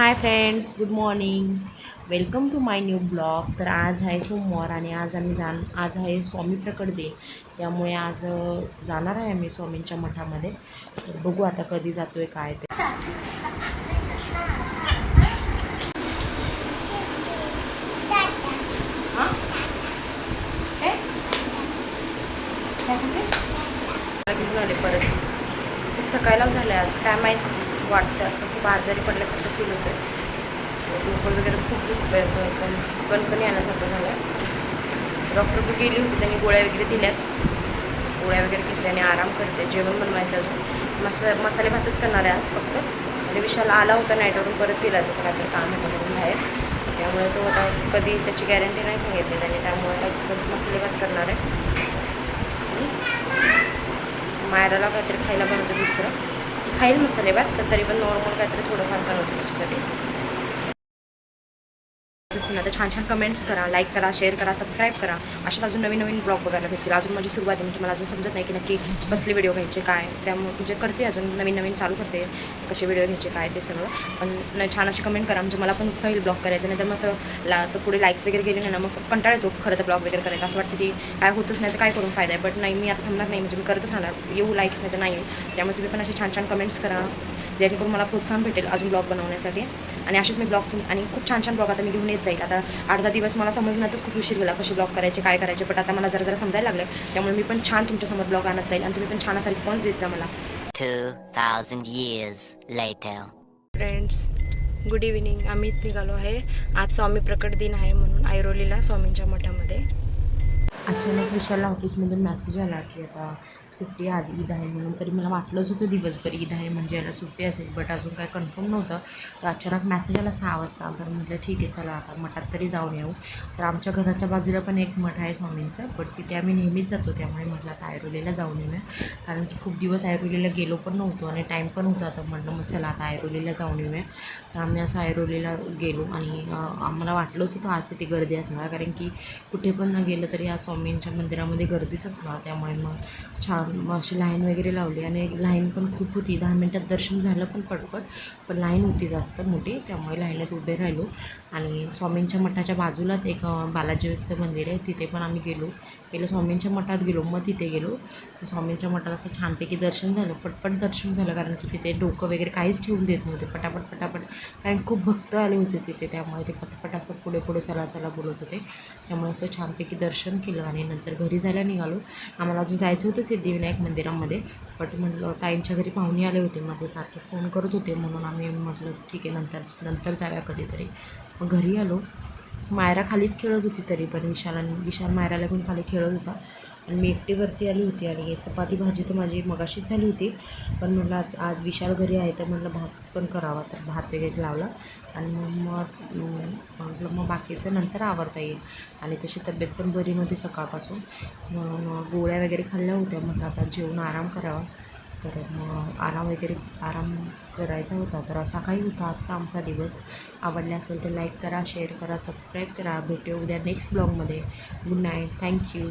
Hi friends good morning. Welcome to my new blog. तर आज आहे सोमवार आणि आज आम्ही जाण आज आहे स्वामी प्रकट दे त्यामुळे आज जाणार आहे आम्ही स्वामींच्या मठामध्ये. तर बघू आता कधी जातो आहे काय ते. घेऊन परत खूप थकायला झालं आज. काय माहीत? वाटतं. असं खूप आजारी पडल्यासारखं फील होतं डोकं वगैरे खूप दुखतं आहे असं. पण कणकणी येण्यासारखं झालं डॉक्टर गेली होती त्यांनी गोळ्या वगैरे दिल्यात. गोळ्या वगैरे घेतल्या आणि आराम करते. जेवण बनवायचं अजून. मसा मसाले भातच करणार आहे आज फक्त. आणि विशाल आला होता नाईटवरून परत गेला त्याचं काहीतरी काम होतं म्हणून बाहेर. त्यामुळे तो आता कधी त्याची गॅरंटी नाही सांगितली त्याने त्यामुळे आता परत मसाले भात करणार आहे. मायराला काहीतरी खायला बनवतो दुसरं. खाईल मसाले भात पण तरी पण नॉर्मल काहीतरी थोडंफार बनवतो त्याच्यासाठी दिसतं तर छान छान कमेंट्स करा लाईक करा शेअर करा सबस्क्राईब करा. अशाच अजून नवीन नवीन ब्लॉग बघायला भेटतील. अजून माझी सुरुवात आहे म्हणजे मला अजून समजत नाही की नक्की कसले व्हिडिओ घ्यायचे काय. त्यामुळे म्हणजे करते अजून नवीन नवीन चालू करते कसे व्हिडिओ घ्यायचे काय ते सगळं पण न छान अशी कमेंट करा म्हणजे मला पण उत्साह येईल ब्लॉग करायचं नाही तर मग असं ला असं पुढे लाईक्स वगैरे गेले नाही ना मग खूप कंटाळ येतो खरं तर ब्लॉग वगैरे करायचं. असं वाटतं की काय होतच नाही तर काय करून फायदा आहे? बट नाही मी आता थांबणार नाही म्हणजे मी करतच राहणार. येऊ लाईक्स नाही तर नाही. त्यामुळे तुम्ही पण असे छान छान कमेंट्स करा. जेणेकरून मला प्रोत्साहन भेटेल अजून ब्लॉग बनवण्यासाठी. आणि असेच मी ब्लॉग्स आणि खूप छान छान ब्लॉग आता मी घेऊन येत जाईल. आता आठ दहा दिवस मला समजण्यातच खूप उशीर गेला कसे ब्लॉग करायचे काय करायचे पण आता मला जरा जरा समजायला लागलं त्यामुळे मी पण छान तुमच्यासमोर ब्लॉग आणत जाईल आणि तुम्ही पण छान असा रिस्पॉन्स देत जा मला. 2,000 years later. Friends good evening आम्हीच निघालो आहे. आज स्वामी प्रकट दिन आहे म्हणून ऐरोलीला स्वामींच्या मठामध्ये. अचानक विशालला ऑफिसमधून मेसेज आला की आता सुट्टी आज ईद आहे म्हणून तरी मला वाटलंच होतं दिवसभर ईद आहे म्हणजे याला सुट्टी असेल बट अजून काय कन्फर्म नव्हतं. तर अचानक मेसेज आला सहा वाजता. तर म्हटलं ठीक आहे चला आता मठात तरी जाऊन येऊ. तर आमच्या घराच्या बाजूला पण एक मठ आहे स्वामींचं बट तिथे आम्ही नेहमीच जातो. त्यामुळे म्हटलं आता ऐरोलीला जाऊन येऊया. कारण की खूप दिवस ऐरोलीला गेलो पण नव्हतो आणि टाईम पण होता. आता म्हटलं मग चला आता ऐरोलीला जाऊन येऊया. तर आम्ही असं ऐरोलीला गेलो आणि आम्हाला वाटलंच होतं आज तिथे गर्दी असणार. कारण की कुठे पण न गेलं तरी या स्वामींच्या मंदिरामध्ये गर्दीच असणार त्यामुळे मग छान मग अशी लाईन वगैरे लावली आणि लाईन पण खूप होती. दहा मिनटात दर्शन झालं पण पटपट पण लाईन होती जास्त मोठी त्यामुळे लाईनात उभे राहिलो. आणि स्वामींच्या मठाच्या बाजूलाच एक बालाजीचं मंदिर आहे तिथे पण आम्ही गेलो. पहिलं स्वामींच्या मठात गेलो मग तिथे गेलो. स्वामींच्या मठात असं छानपैकी दर्शन झालं पटपट दर्शन झालं कारण की तिथे डोकं वगैरे काहीच ठेवून देत नव्हते. पटापट पटापट कारण खूप भक्त आले होते तिथे त्यामुळे ते पटपट असं पुढे पुढे चला चला बोलत होते. त्यामुळे असं छानपैकी दर्शन केलं. आणि नंतर घरी जायला निघालो. आम्हाला अजून जायचं होतं सिद्धिविनायक मंदिरामध्ये. बट म्हटलं ताईंच्या घरी पाहुणे आले होते. मध्ये सारखे फोन करत होते. म्हणून आम्ही म्हटलं ठीक आहे नंतर नंतर जाऊया कधीतरी. मग घरी आलो. मायरा खालीच खेळत होती तरी पण विशाल आणि विशाल मायराला पण खाली खेळत होता. आणि मी एकटीवरती आली होती आणि चपाती भाजी तर माझी मगाशीच झाली होती. पण म्हटलं आज- आज विशाल घरी आहे तर म्हटलं भात पण करावा. तर भात वगैरे लावला आणि मग मग म्हटलं मग बाकीचं नंतर आवरता येईल. आणि तशी तब्येत पण बरी नव्हती सकाळपासून. म्हणून गोळ्या वगैरे खाल्ल्या होत्या. म्हटलं आता जेवून आराम करावा. तर मग आराम वगैरे आराम करायचा होता. तर असा काही होता. आजचा आमचा दिवस आवडला असेल तर लाईक करा शेअर करा सबस्क्राईब करा. भेटू उद्या नेक्स्ट ब्लॉगमध्ये गुड नाईट थँक्यू